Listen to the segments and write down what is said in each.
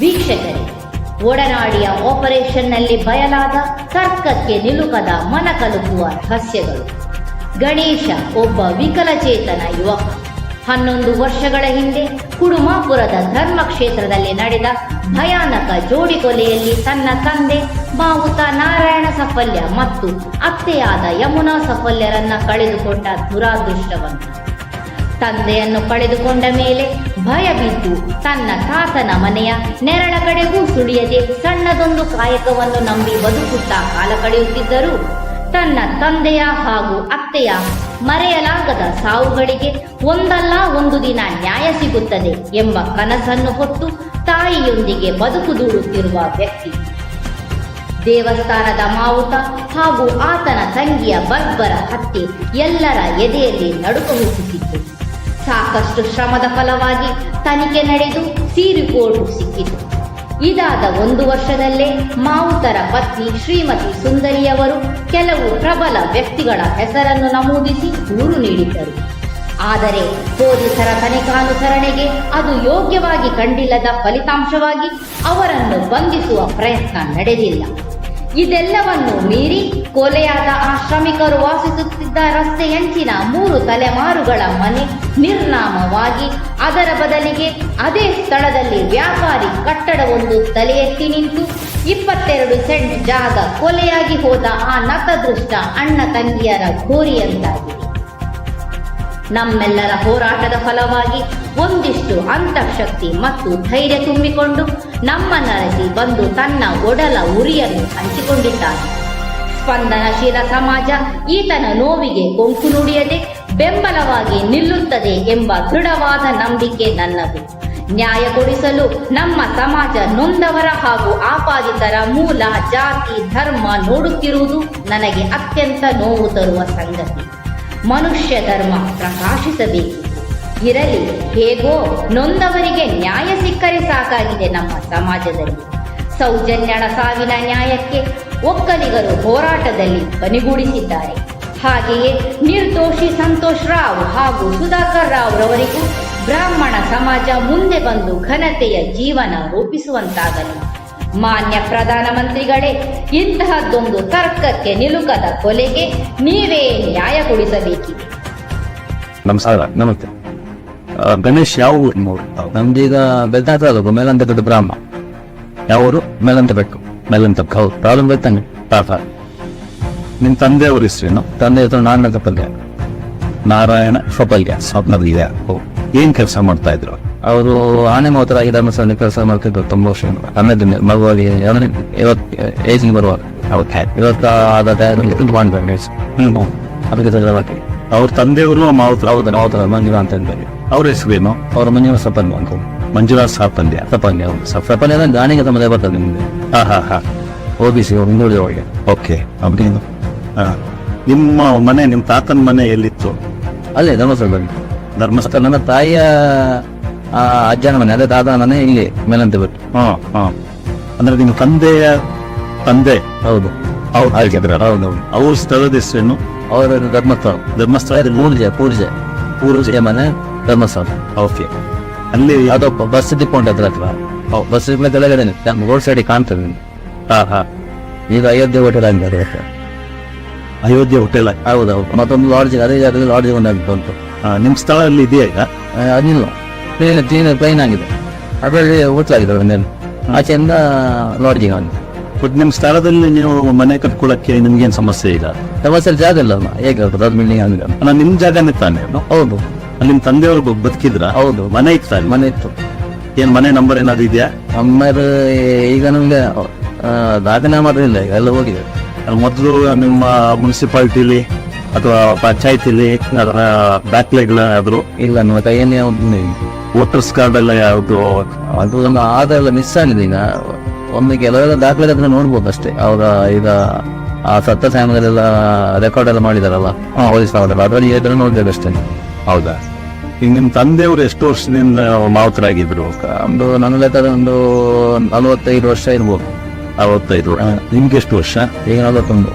ವೀಕ್ಷಕರೇ, ಒಡನಾಡಿಯ ಆಪರೇಷನ್ನಲ್ಲಿ ಬಯಲಾದ ತರ್ಕಕ್ಕೆ ನಿಲುಕದ ಮನ ಕಲುಕುವ ರಹಸ್ಯಗಳು ಗಣೇಶ ಒಬ್ಬ ವಿಕಲಚೇತನ ಯುವಕ. ಹನ್ನೊಂದು ವರ್ಷಗಳ ಹಿಂದೆ ಕುಡುಮಾಪುರದ ಧರ್ಮಕ್ಷೇತ್ರದಲ್ಲಿ ನಡೆದ ಭಯಾನಕ ಜೋಡಿ ಕೊಲೆಯಲ್ಲಿ ತನ್ನ ತಂದೆ ಮಾವುತ ನಾರಾಯಣ ಸಫಲ್ಯ ಮತ್ತು ಅತ್ತೆಯಾದ ಯಮುನಾ ಸಫಲ್ಯರನ್ನ ಕಳೆದುಕೊಂಡ ದುರಾದೃಷ್ಟವನ್ನು ತಂದೆಯನ್ನು ಕಳೆದುಕೊಂಡ ಮೇಲೆ ಭಯ ಬಿದ್ದು ತನ್ನ ತಾತನ ಮನೆಯ ನೆರಳ ಕಡೆಗೂ ಸುಳಿಯದೆ ಸಣ್ಣದೊಂದು ಕಾಯಕವನ್ನು ನಂಬಿ ಬದುಕುತ್ತಾ ಕಾಲ ಕಳೆಯುತ್ತಿದ್ದರು. ತನ್ನ ತಂದೆಯ ಹಾಗೂ ಅತ್ತೆಯ ಮರೆಯಲಾಗದ ಸಾವುಗಳಿಗೆ ಒಂದಲ್ಲ ಒಂದು ದಿನ ನ್ಯಾಯ ಸಿಗುತ್ತದೆ ಎಂಬ ಕನಸನ್ನು ಹೊತ್ತು ತಾಯಿಯೊಂದಿಗೆ ಬದುಕು ದೂಡುತ್ತಿರುವ ವ್ಯಕ್ತಿ. ದೇವಸ್ಥಾನದ ಮಾವುತ ಹಾಗೂ ಆತನ ತಂಗಿಯ ಬರ್ಬರ ಹತ್ಯೆ ಎಲ್ಲರ ಎದೆಯಲ್ಲಿ ನಡುಕ ಹುಟ್ಟಿಸಿತ್ತು ಸಾಕಷ್ಟು ಶ್ರಮದ ಫಲವಾಗಿ ತನಿಖೆ ನಡೆದು ಸಿ ರಿಪೋರ್ಟ್ ಸಿಕ್ಕಿತು. ಇದಾದ ಒಂದು ವರ್ಷದಲ್ಲೇ ಮಾವುತರ ಪತ್ನಿ ಶ್ರೀಮತಿ ಸುಂದರಿಯವರು ಕೆಲವು ಪ್ರಬಲ ವ್ಯಕ್ತಿಗಳ ಹೆಸರನ್ನು ನಮೂದಿಸಿ ದೂರು ನೀಡಿದ್ದರು. ಆದರೆ ಪೊಲೀಸರ ತನಿಖಾನುಸರಣೆಗೆ ಅದು ಯೋಗ್ಯವಾಗಿ ಕಂಡಿಲ್ಲದ ಫಲಿತಾಂಶವಾಗಿ ಅವರನ್ನು ಬಂಧಿಸುವ ಪ್ರಯತ್ನ ನಡೆದಿಲ್ಲ. ಇದೆಲ್ಲವನ್ನು ಮೀರಿ ಕೊಲೆಯಾದ ಆ ಶ್ರಮಿಕರು ವಾಸಿಸುತ್ತಿದ್ದ ರಸ್ತೆಯಂಚಿನ ಮೂರು ತಲೆಮಾರುಗಳ ಮನೆ ನಿರ್ನಾಮವಾಗಿ, ಅದರ ಬದಲಿಗೆ ಅದೇ ಸ್ಥಳದಲ್ಲಿ ವ್ಯಾಪಾರಿ ಕಟ್ಟಡವೊಂದು ತಲೆ ಎತ್ತಿ ನಿಂತು ಇಪ್ಪತ್ತೆರಡು ಸೆಂಟ್ ಜಾಗ ಕೊಲೆಯಾಗಿ ಹೋದ ಆ ನತದೃಷ್ಟ ಅಣ್ಣ ತಂಗಿಯರ ಘೋರಿಯಂತಾಗಿದೆ ನಮ್ಮೆಲ್ಲರ ಹೋರಾಟದ ಫಲವಾಗಿ ಒಂದಿಷ್ಟು ಅಂತಃಶಕ್ತಿ ಮತ್ತು ಧೈರ್ಯ ತುಂಬಿಕೊಂಡು ನಮ್ಮ ನರಸಿ ಬಂದು ತನ್ನ ಒಡಲ ಉರಿಯನ್ನು ಹಂಚಿಕೊಂಡಿದ್ದಾನೆ. ಸ್ಪಂದನಶೀಲ ಸಮಾಜ ಈತನ ನೋವಿಗೆ ಕೊಂಕು ನುಡಿಯದೆ ಬೆಂಬಲವಾಗಿ ನಿಲ್ಲುತ್ತದೆ ಎಂಬ ದೃಢವಾದ ನಂಬಿಕೆ ನನ್ನದು. ನ್ಯಾಯ ಕೊಡಿಸಲು ನಮ್ಮ ಸಮಾಜ ನೊಂದವರ ಹಾಗೂ ಆಪಾದಿತರ ಮೂಲ ಜಾತಿ, ಧರ್ಮ ನೋಡುತ್ತಿರುವುದು ನನಗೆ ಅತ್ಯಂತ ನೋವು ತರುವ ಸಂಗತಿ. ಮನುಷ್ಯ ಧರ್ಮ ಪ್ರಕಾಶಿಸಬೇಕು. ಇರಲಿ, ಹೇಗೋ ನೊಂದವರಿಗೆ ನ್ಯಾಯ ಸಿಕ್ಕರೆ ಸಾಕಾಗಿದೆ ನಮ್ಮ ಸಮಾಜದಲ್ಲಿ. ಸೌಜನ್ಯಳ ಸಾವಿನ ನ್ಯಾಯಕ್ಕೆ ಒಕ್ಕಲಿಗರು ಹೋರಾಟದಲ್ಲಿ ಕೊನೆಗೂಡಿಸಿದ್ದಾರೆ ಹಾಗೆಯೇ ನಿರ್ದೋಷಿ ಸಂತೋಷ್ ರಾವ್ ಹಾಗೂ ಸುಧಾಕರ್ ರಾವ್ ರವರಿಗೂ ಬ್ರಾಹ್ಮಣ ಸಮಾಜ ಮುಂದೆ ಬಂದು ಘನತೆಯ ಜೀವನ ರೂಪಿಸುವಂತಾಗಲಿ. ಮಾನ್ಯ ಪ್ರಧಾನಮಂತ್ರಿಗಳೇ ಇಂತಹದ್ದೊಂದು ತರ್ಕಕ್ಕೆ ನಿಲುಕದ ಕೊಲೆಗೆ ನೀವೇ ನ್ಯಾಯ ಕೊಡಿಸಬೇಕಿದೆ ನಮಸ್ಕಾರ ನಮಸ್ತೆ. ಗಣೇಶ್ ಯಾವ ಊರು? ನಮ್ದೀಗ ತಾಲೂಕು ಮೇಲಂತ ದೊಡ್ಡ ಬ್ರಾಹ್ಮ. ಯಾವ ಊರು? ಮೇಲಂತ ಬೆಕ್ಕು. ಮೇಲಂತ ಹೌದು. ಪ್ರಾಬ್ಲಮ್ ಬೆಳ್ತಂಗೆ ಪಾಪ ನಿಮ್ ತಂದೆಯವ್ರ ಹೆಸರೇನು? ತಂದೆ ಹೆಸರು ನಾರಾಯಣ ಪಲ್ಯ ನಾರಾಯಣ ಇದೆ ಓ ಏನ್ ಕೆಲಸ ಮಾಡ್ತಾ ಇದ್ರು? ಅವರು ಆನೆ ಮಾವತರಾಗಿ ಧರ್ಮಸ್ಥಳ ಕೆಲಸ ಮಾಡ್ತಿದ್ರು ತುಂಬಾ ವರ್ಷ. ಆಮೇಲೆ ಮಗುವಾಗಿ ಇವತ್ತು ಏಜ್ಗೆ ಬರುವಾಗ. ಇವತ್ತು ಆದ ಇದು ಮಾಡ್ಬೇಕು ಅದಕ್ಕೆ ಸಲುವಾಗಿ ಅವ್ರ ತಂದೆಯವರು ಮಾವುತ್ರ. ಹೌದು ಮಾವುತ್ರ. ಮಂಜುಳ ಅಂತ ಇದ್ದಾರೆ. ಅವ್ರ ಹೆಸರೇನು ಅವ್ರ ಮಂಜುಳ ಸಪನ್ಯ ಅಂತ. ಮಂಜುನಾಥ್ ಸಾಪಂದ್ಯ ಸಪನ್ಯ ಸಪನ್ಯ ಅಂದ್ರೆ ಗಾಣಿಗೆ ತಮ್ಮದೇ ಬರ್ತದೆ ನಿಮ್ಗೆ. ಹಾ ಹಾ ಹಾ. ಒ ಬಿ ಸಿ ಹಿಂದುಳಿದ ಒಳಗೆ ಓಕೆ ಅಬ್ನೇನು ನಿಮ್ಮ ಮನೆ ನಿಮ್ಮ ತಾತನ ಮನೆ ಎಲ್ಲಿತ್ತು? ಅಲ್ಲೇ ಧರ್ಮಸ್ಥಳದಲ್ಲಿ. ಧರ್ಮಸ್ಥಳ. ನನ್ನ ತಾಯಿಯ ಆ, ಅಜ್ಜನ ಮನೆ ಅದೇ ದಾದನ ಮನೆ ಇಲ್ಲಿ ಮೇಲಂತೆ ಬಿಟ್ಟು. ಹಾ ಹಾ. ಅಂದ್ರೆ ನಿಮ್ಮ ತಂದೆಯ ತಂದೆ? ಹೌದು. ಅವ್ರು ಹೌದು. ಅವ್ರ ಸ್ಥಳದ ಹೆಸರೇನು ಅವರ ಧರ್ಮಸ್ಥಳ. ಧರ್ಮಸ್ಥಳ? ಪೂರ್ಜೆ ಪೂರ್ಜೆ. ಪೂರ್ಜೆ. ಮನೆ ಧರ್ಮಸ್ಥಳ. ಓಕೆ. ಅಲ್ಲಿ ಯಾವ್ದೋ ಬಸ್ ಡಿಪೋಂಟ್ ಅದ್ರ ಹತ್ರ. ಬಸ್ ಡಿಪೋಂಟ್ ಕೆಳಗಡೆ ರೋಡ್ ಸೈಡ್ ಕಾಣ್ತದೆ. ಹಾ ಹಾ. ಈಗ ಅಯೋಧ್ಯೆ ಹೋಟೆಲ್ ಆಗಿದ್ದಾರೆ. ಅಯೋಧ್ಯೆ ಹೋಟೆಲ್ ಹೌದು ಹೌದು ಮತ್ತೊಂದು ಲಾಡ್ಜ್ ಅದೇ ಜಾಗದಲ್ಲಿ ಲಾಡ್ಜ್ ಒಂದು ಬಂತು ನಿಮ್ಮ ನಿಮ್ ಸ್ಥಳ ಅಲ್ಲಿ ಇದೆಯಾ ಈಗ? ಆ, ಅದಿಲ್ಲ. ಪ್ಲೇನ್ ಕ್ಲೀನ್ ಪ್ಲೇನ್ ಆಗಿದೆ ಅದರಲ್ಲಿ ಹೋಟ್ಲ್ ಆಗಿದೆ ಒಂದೇನು ಆಚೆಯಿಂದ ಲಾಡ್ಜಿಂಗ್ ಆಗಿದೆ ಬಟ್ ನಿಮ್ಮ ಸ್ಥಳದಲ್ಲಿ ನೀವು ಮನೆ ಕಟ್ಕೊಳ್ಳಕ್ಕೆ ನಿಮ್ಗೇನು ಸಮಸ್ಯೆ ಇಲ್ಲ? ಸಮಸ್ಯೆ ಜಾಗ ಇಲ್ಲ ಹೇಗೆ ದೊಡ್ಡ ಬಿಲ್ಡಿಂಗ್ ಆಗಿದೆ ನಾನು ನಿಮ್ಮ ಜಾಗನೇ ತಾನೆ ಹೌದು. ಅಲ್ಲಿ ನಿಮ್ ತಂದೆಯವ್ರು ಬದುಕಿದ್ರ? ಹೌದು. ಮನೆ ಇತ್ತು ಮನೆ ಇತ್ತು. ಏನು ಮನೆ ನಂಬರ್ ಏನಾದ್ರು ಇದೆಯಾ? ನಂಬರ್ ಈಗ ನಮಗೆ ದಾದಿನಾ ದಾಖಲೆ ಮಾಡೋದಿಲ್ಲ ಈಗ ಎಲ್ಲ ಹೋಗಿದೆ. ಮೊದಲು ನಿಮ್ಮ ಮುನ್ಸಿಪಾಲಿಟಿಲಿ ಅಥವಾ ಪಂಚಾಯತಿಲಿ ಅದರ ದಾಖಲೆಗಳಾದ್ರು ಇಲ್ಲ ನಮ್ಮ ಕೈಯನ್ನೇ ಒಂದು ವೋಟರ್ಸ್ ಕಾರ್ಡ್ ಎಲ್ಲ ಯಾವುದು? ಅದು ನಮ್ಮ ಆಧಾರ ಎಲ್ಲ ಮಿಸ್ ಆಗಿದೆ ಈಗ. ಒಂದು ಕೆಲವೆಲ್ಲ ದಾಖಲೆ ಅದನ್ನ ನೋಡ್ಬೋದು ಅಷ್ಟೇ. ಅವರ ಈಗ ಆ ಸತ್ತ ಸಮಯದಲ್ಲೆಲ್ಲ ರೆಕಾರ್ಡ್ ಎಲ್ಲ ಮಾಡಿದಾರಲ್ಲ? ಪೊಲೀಸ್ ಅವರೆಲ್ಲ ಅದರಲ್ಲಿ ಇದನ್ನು ನೋಡ್ಬೇಕು ಅಷ್ಟೇ. ಹೌದಾ? ಈಗ ನಿಮ್ಮ ತಂದೆಯವರು ಎಷ್ಟು ವರ್ಷದಿಂದ ಮಾವುತರಾಗಿದ್ರು? ಒಂದು ನನ್ನ ಲೆಕ್ಕದ ಒಂದು ನಲವತ್ತೈದು ವರ್ಷ ಇರ್ಬೋದು. ಅರವತ್ತೈದು ನಿಮ್ಗೆ ಎಷ್ಟು ವರ್ಷ? ಈಗ ನಲವತ್ತೊಂದು.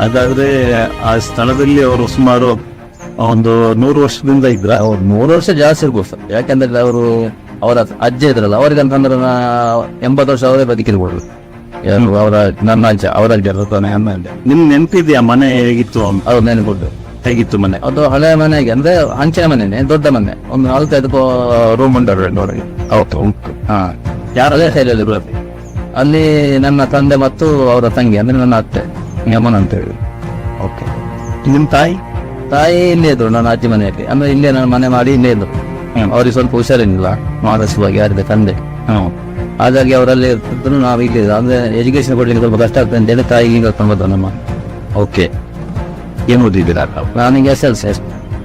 ಅದಾದ್ರೆ ಆ ಸ್ಥಳದಲ್ಲಿ ಅವರು ಸುಮಾರು ಒಂದು ನೂರು ವರ್ಷದಿಂದ ಇದ್ರ? ಅವ್ರು ಮೂರು ವರ್ಷ ಜಾಸ್ತಿ ಇರ್ಬೋದು ಸರ್. ಯಾಕಂದ್ರೆ ಅವರು ಅವರ ಅಜ್ಜ ಇದ್ರಲ್ಲ ಅವರಿಗೆ ಅಂತಂದ್ರೆ ಎಂಬತ್ತು ವರ್ಷ ಅವರೇ ಬದುಕಿರ್ಬೋದು. ಅವರ ನನ್ನ ಅಜ್ಜ ಅವರ ಅಜ್ಜ ಇರ್ತಾನೆ ಅಜ್ಜ. ನಿಮ್ ನೆನಪಿದ್ಯಾ ಮನೆ ಹೇಗಿತ್ತು? ಅವ್ರು ನೆನಪುಟ್ಟು ಹೇಗಿತ್ತು ಮನೆ? ಅದು ಹಳೆ ಮನೆಗೆ ಅಂದ್ರೆ ಹಂಚಿನ ಮನೆನೆ ದೊಡ್ಡ ಮನೆ. ಒಂದು ನಾಲ್ಕೈದು ರೂಮ್ ಉಂಟು ನೋಡಿ ಹೌದು ಉಂಟು. ಹಾ. ಯಾರ ಅದೇ ಸೈಡಲ್ಲಿ ಇರೋದು ಅಲ್ಲಿ ನನ್ನ ತಂದೆ ಮತ್ತು ಅವರ ತಂಗಿ ಅಂದ್ರೆ ನನ್ನ ಅತ್ತೆ ಯಮನ್ ಅಂತ ಹೇಳಿ ಓಕೆ ನಿಮ್ಮ ತಾಯಿ? ತಾಯಿ ಇಲ್ಲೇ ಇದ್ರು ನನ್ನ ಅಜ್ಜಿ ಮನೆಯಲ್ಲಿ. ಅಂದ್ರೆ ಇಲ್ಲೇ ನನ್ನ ಮನೆ ಮಾಡಿ ಇಲ್ಲೇ ಇದ್ರು. ಅವ್ರಿಗೆ ಸ್ವಲ್ಪ ಹುಷಾರಿಲ್ಲ ಮಾನಸಿಕವಾಗಿ ಯಾರಿದೆ ತಂದೆ. ಹ್ಮ್. ಹಾಗಾಗಿ ಅವರಲ್ಲಿ ಇರ್ತಿದ್ರು ನಾವು ಇಲ್ಲಿ ಅಂದ್ರೆ ಎಜುಕೇಶನ್ ಕೊಡ್ಲಿಕ್ಕೆ ಸ್ವಲ್ಪ ಕಷ್ಟ ಆಗ್ತದೆ ಅಂತ ಹೇಳಿ ತಾಯಿ ಕರ್ಕೊಂಡು ಬಂದ ನಮ್ಮ ಓಕೆ ಏನು ಓದಿದ್ದೀರಾ ತಾವು? ನಾನೀಗ ಎಸ್. ಎಲ್ ಸಿ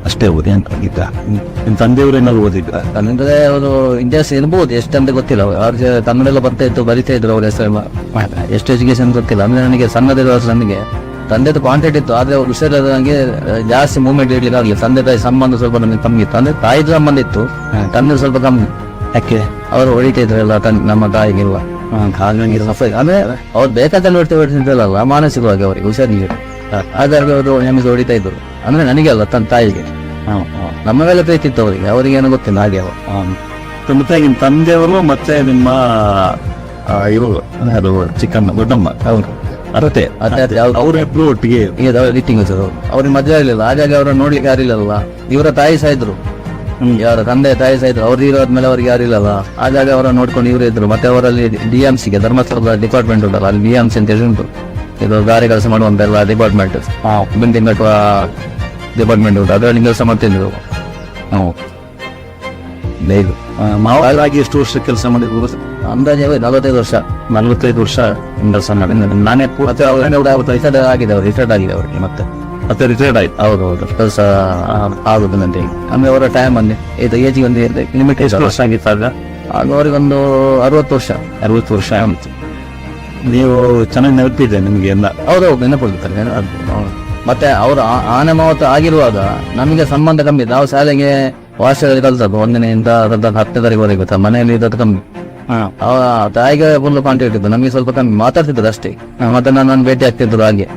ಅಷ್ಟೇ ಓದಿ ಅಂತ ಇದ್ದ ನಿಮ್ಮ ತಂದೆಯವರು ಏನಾದ್ರು ಓದಿದ್ರ? ಅಂದ್ರೆ ಅವರು ಇಂಡಿಯಾಸ್ ಇರ್ಬೋದು. ಅಂತ ಗೊತ್ತಿಲ್ಲ. ಅವ್ರ ಕನ್ನಡ ಎಲ್ಲ ಬರ್ತಾ ಇತ್ತು ಬರಿತಾ ಇದ್ರು ಅವ್ರ ಹೆಸರು ಎಷ್ಟು ಎಜುಕೇಶನ್ ಗೊತ್ತಿಲ್ಲ. ಅಂದ್ರೆ ನನಗೆ ಸಣ್ಣದಿರುವ ನನಗೆ ತಂದೆದು ಕಾಂಟ್ಯಾಕ್ಟ್ ಇತ್ತು ಆದ್ರೆ ಅವ್ರು ಹುಷಾರಿಲ್ಲದ ನನಗೆ ಜಾಸ್ತಿ ಮೂವ್ಮೆಂಟ್ ಇರ್ಲಿಕ್ಕೆ ಆಗಲಿ ತಂದೆ ತಾಯಿ ಸಂಬಂಧ ಸ್ವಲ್ಪ ನನಗೆ ಕಮ್ಮಿ ಇತ್ತು. ಅಂದ್ರೆ ತಾಯಿದು ಸಂಬಂಧ ಇತ್ತು ತಂದೆ ಸ್ವಲ್ಪ ಕಮ್ಮಿ. ಯಾಕೆ? ಅವರು ಹೊಡಿತಾ ಇದ್ರಲ್ಲ ತನ್- ನಮ್ಮ ಸಫರ್ ಅಂದ್ರೆ ಅವ್ರು ಬೇಕಾದ ಹೊಡಿತಿದ್ರಲ್ಲ ಮಾನಸಿಕವಾಗಿ ಅವರಿಗೆ ಹುಷಾರಿಗೆ ಹಾಗಾಗಿ ಅವರು ನಮಗೆ ಹೊಡಿತಾ ಇದ್ರು. ಅಂದ್ರೆ ನನಗೆ ಅಲ್ಲ ತನ್ನ ತಾಯಿಗೆ. ನಮ್ಮ ಮೇಲೆ ಪ್ರೀತಿ ಇತ್ತು ಅವರಿಗೆ. ಅವರಿಗೆ ಏನೋ ಗೊತ್ತಿಲ್ಲ ಹಾಗೆ ಅವರು. ತುಂಬ ಮತ್ತೆ ನಿಮ್ ತಂದೆಯವರು ಮತ್ತೆ ನಿಮ್ಮ ಇವರು ಚಿಕ್ಕಮ್ಮ ದೊಡ್ಡಮ್ಮ ಹೌದು ಅರತೆ. ಒಟ್ಟಿಗೆ ಈಗ ಸರ್ ಅವ್ರಿಗೆ ಮದುವೆ ಆಗಲಿಲ್ಲ. ಹಾಗಾಗಿ ಅವ್ರನ್ನ ನೋಡ್ಲಿಕ್ಕೆ ಯಾರಿಲ್ಲಲ್ಲ ಇವರ ತಾಯಿ ಸಹ ಇದ್ರು. ಹ್ಮ್. ಯಾರ ತಂದೆ ತಾಯಿ ಸಹ ಇದ್ರು. ಅವ್ರು ಇರೋದ್ಮೇಲೆ ಅವ್ರಿಗೆ ಯಾರಿಲ್ಲಲ್ಲ ಹಾಗಾಗಿ ಅವರ ನೋಡ್ಕೊಂಡು ಇವರು ಇದ್ರು. ಮತ್ತೆ ಅವರಲ್ಲಿ ಡಿ ಎಂ ಸಿಗೆ ಧರ್ಮಸ್ಥಳದ ಡಿಪಾರ್ಟ್ಮೆಂಟ್ ಉಂಟಲ್ಲ ಅಲ್ಲಿ ಬಿ ಎಂ ಸಿ ಅಂತ ಹೇಳಿ ಉಂಟು. ಇದು ಗಾರೆ ಕೆಲಸ ಮಾಡುವಂತೆಲ್ಲ ಡಿಪಾರ್ಟ್ಮೆಂಟ್ ಬಿಲ್ಡಿಂಗ್ ಕಟ್ಟುವ ಡಿಪಾರ್ಟ್ಮೆಂಟ್ ಉಂಟು. ಅದರಲ್ಲಿ ಕೆಲಸ ಮಾಡ್ತಿದ್ರು ಮಾವರಾಗಿ ಎಷ್ಟು ವರ್ಷ ಕೆಲಸ ಮಾಡಿದ್ರು ಅಂದಾಜು ನಲವತ್ತೈದು ವರ್ಷ. ನಲ್ವತ್ತೈದು ವರ್ಷ ಮಾಡಿ ನಾನೇ ಮತ್ತೆ ರಿಟೈರ್ಡ್ ಆಗಿದೆ ಅವ್ರು ರಿಟೈರ್ಡ್ ಆಗಿದೆ ಅವ್ರಿಗೆ ಮತ್ತೆ. ಮತ್ತೆ ರಿಟೈರ್ಡ್ ಆಯ್ತು? ಹೌದು ಹೌದು ಕೆಲಸ ಆಗುದು ಹೇಳಿ ಅಂದ್ರೆ ಅವರ ಟೈಮ್ ಅಲ್ಲಿ ಇದು ಏಜಿಗೆ ಒಂದು ಲಿಮಿಟ್ ಎಷ್ಟು ವರ್ಷ ಆಗಿತ್ತು ಆಗ? ಆಗ ಅವರಿಗೊಂದು ಅರವತ್ತು ವರ್ಷ. ಅರವತ್ತು ವರ್ಷ ಆಯ್ತು. ನೀವು ಚೆನ್ನಾಗಿ ನೆನಪಿದೆ ನಿಮಗೆ ಎಲ್ಲ? ಹೌದೌದು ನೆನಪುಳ್ತಾರೆ ನೆನಪು. ಮತ್ತೆ ಅವರು ಆನೆ ಮಾವತ್ತು ಆಗಿರುವಾಗ ನಮಗೆ ಸಂಬಂಧ ಕಮ್ಮಿ. ನಾವು ಶಾಲೆಗೆ ವಾರ್ಷದಲ್ಲಿ ಕಲ್ತದ್ದು ಒಂದನೆಯಿಂದ ಅರ್ಧ ಹತ್ತನೇ ತಾರೀಕು ಗೊತ್ತಾ? ಮನೆಯಲ್ಲಿ ಇದ್ದದ್ದು ಕಮ್ಮಿ. ತಾಯಿಗೆ ಫುಲ್ ಕಾಂಟ್ಯಾಕ್ಟ್ ಇತ್ತು ನಮಗೆ ಸ್ವಲ್ಪ ಕಮ್ಮಿ. ಮಾತಾಡ್ತಿದ್ರು ಅಷ್ಟೇ. ಮತ್ತೆ ನಾನು ಭೇಟಿ ಆಗ್ತಿದ್ರು ಹಾಗೆ.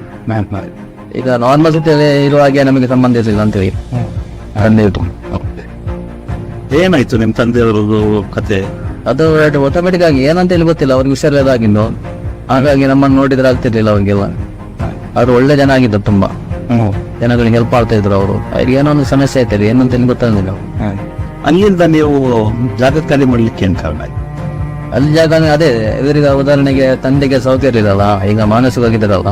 ಈಗ ನಾರ್ಮಲ್ ಸಿಟಿಯಲ್ಲಿ ಇರುವ ಹಾಗೆ ನಮಗೆ ಸಂಬಂಧ ಇರಲಿಲ್ಲ ಅಂತೇಳಿ ತಂದೆ ಏನಾಯ್ತು ನಿಮ್ ತಂದೆಯವರದ್ದು ಕತೆ? ಅದು ಆಟೋಮೆಟಿಕ್ ಆಗಿ ಏನಂತ ಹೇಳಿ ಗೊತ್ತಿಲ್ಲ. ಅವ್ರಿಗೆ ಹುಷಾರಿಲ್ಲದಾಗಿದ್ದು ಹಾಗಾಗಿ ನಮ್ಮನ್ನು ನೋಡಿದ್ರೆ ಆಗ್ತಿರ್ಲಿಲ್ಲ ಅವ್ರಿಗೆಲ್ಲ. ಅವ್ರು ಒಳ್ಳೆ ಜನ ಆಗಿದ್ದ ತುಂಬಾ. ಜನಗಳಿಗೆ ಹೆಲ್ಪ್ ಮಾಡ್ತಾ ಇದ್ರು ಅವರು. ಅವ್ರಿಗೆ ಏನೋ ಒಂದು ಸಮಸ್ಯೆ ಆಯ್ತಾರೆ ಏನಂತ ಗೊತ್ತಿಲ್ಲ ಗೊತ್ತಾಗಲಿಲ್ಲ. ಅಲ್ಲಿಂದ ನೀವು ಜಾಗ ಖಾಲಿ ಮಾಡ್ಲಿಕ್ಕೆ ಏನ್ ಕಾರಣ ಆಯ್ತು? ಅಲ್ಲಿ ಜಾಗ ಅದೇ ಇವರಿಗೆ ಉದಾಹರಣೆಗೆ ತಂದೆಗೆ ಸೌಕರ್ಯ ಇರಲ್ಲ ಈಗ ಮಾನಸಿಕವಾಗಿದ್ದಾರಲ್ಲ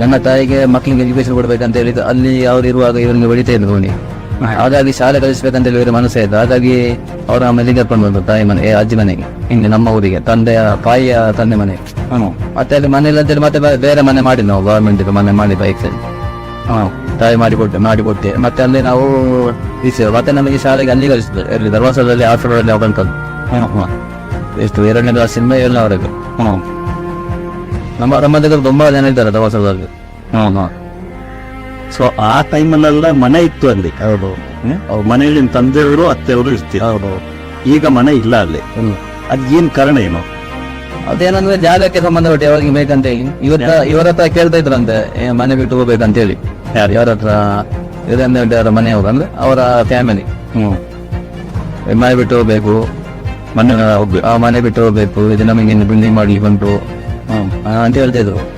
ನನ್ನ ತಾಯಿಗೆ ಮಕ್ಕಳಿಗೆ ಎಜುಕೇಶನ್ ಕೊಡ್ಬೇಕಂತ ಹೇಳಿ ಅಲ್ಲಿ ಅವ್ರು ಇರುವಾಗ ಇವರಿಗೆ ಹೊಡಿತಾ ಇದ್ರು ನೋಡಿ. ಹಾಗಾಗಿ ಶಾಲೆ ಕಲಿಸಬೇಕಂತ ಹೇಳಿ ಇವರ ಮನಸ್ಸೇ ಇತ್ತು. ಹಾಗಾಗಿ ಅವರ ಮನೆಗೆ ಕರ್ಕೊಂಡು ಬಂದ್ರು ತಾಯಿ ಮನೆ ಅಜ್ಜಿ ಮನೆಗೆ ಇಲ್ಲಿ ನಮ್ಮ ಊರಿಗೆ ತಂದೆಯ ತಾಯಿಯ ತಂದೆ ಮನೆ. ಮತ್ತೆ ಅಲ್ಲಿ ಮನೆಯಲ್ಲಿ ಅಂತೇಳಿ ಮತ್ತೆ ಬೇರೆ ಮನೆ ಮಾಡಿ ನಾವು ಗವರ್ಮೆಂಟ್ ಮನೆ ಮಾಡಿ ಬೈಕ್ ತಾಯಿ ಮಾಡಿಕೊಟ್ಟೆ ಮಾಡಿಕೊಟ್ಟೆ ಮತ್ತೆ ಅಲ್ಲಿ ನಾವು ಮತ್ತೆ ನಮಗೆ ಶಾಲೆಗೆ ಅಲ್ಲಿ ಕಲಿಸಿದ್ರು ಎಲ್ಲಿ ಧರ್ಮಸ್ಥಳದಲ್ಲಿ ಹಾಸ್ಪಿಟಲ್ ಎಷ್ಟು ಎರಡನೇ ಕ್ಲಾಸಿಂದ ಏಳನೇವರೆಗೂ ನಮ್ಮ ನಮ್ಮದಾಗ ತುಂಬ ಜನ ಇದ್ದಾರೆ ಧರ್ಮಸ್ಥಳದಲ್ಲಿ ಸೊ ಆ ಟೈಮಲ್ಲೆಲ್ಲ ಮನೆ ಇತ್ತು ಅಲ್ಲಿ. ಹೌದು. ಅವ್ರ ಮನೆಯಲ್ಲಿ ತಂದೆಯವರು ಅತ್ತೆಯವರು ಇರ್ತೀವಿ ಹೌದು. ಈಗ ಮನೆ ಇಲ್ಲ ಅಲ್ಲಿ. ಅದು ಏನು ಕಾರಣ ಏನು? ಅದೇನಂದ್ರೆ ಜಾಗಕ್ಕೆ ಸಂಬಂಧಪಟ್ಟ ಯಾವಾಗ ಬೇಕಂತ ಹೇಳಿ. ಇವತ್ತ ಇವರ ಹತ್ರ ಕೇಳ್ತಾ ಇದ್ರಂತೆ ಏ, ಮನೆ ಬಿಟ್ಟು ಹೋಗ್ಬೇಕಂತ ಹೇಳಿ. ಯಾರು? ಇವರ ಹತ್ರ? ಇದರ ಮನೆಯವರು ಅಂದ್ರೆ ಅವರ ಫ್ಯಾಮಿಲಿ ಮನೆ ಬಿಟ್ಟು ಹೋಗ್ಬೇಕು. ಮನೆ ಹೋಗ್ಬೇಕು. ಆ ಮನೆ ಬಿಟ್ಟು ಹೋಗ್ಬೇಕು. ಇದು ನಮಗೆ ಬಿಲ್ಡಿಂಗ್ ಮಾಡ್ಲಿಕ್ಕೆ ಉಂಟು ಆ, ಅಂತ ಹೇಳ್ತಾ ಇದ್ರು.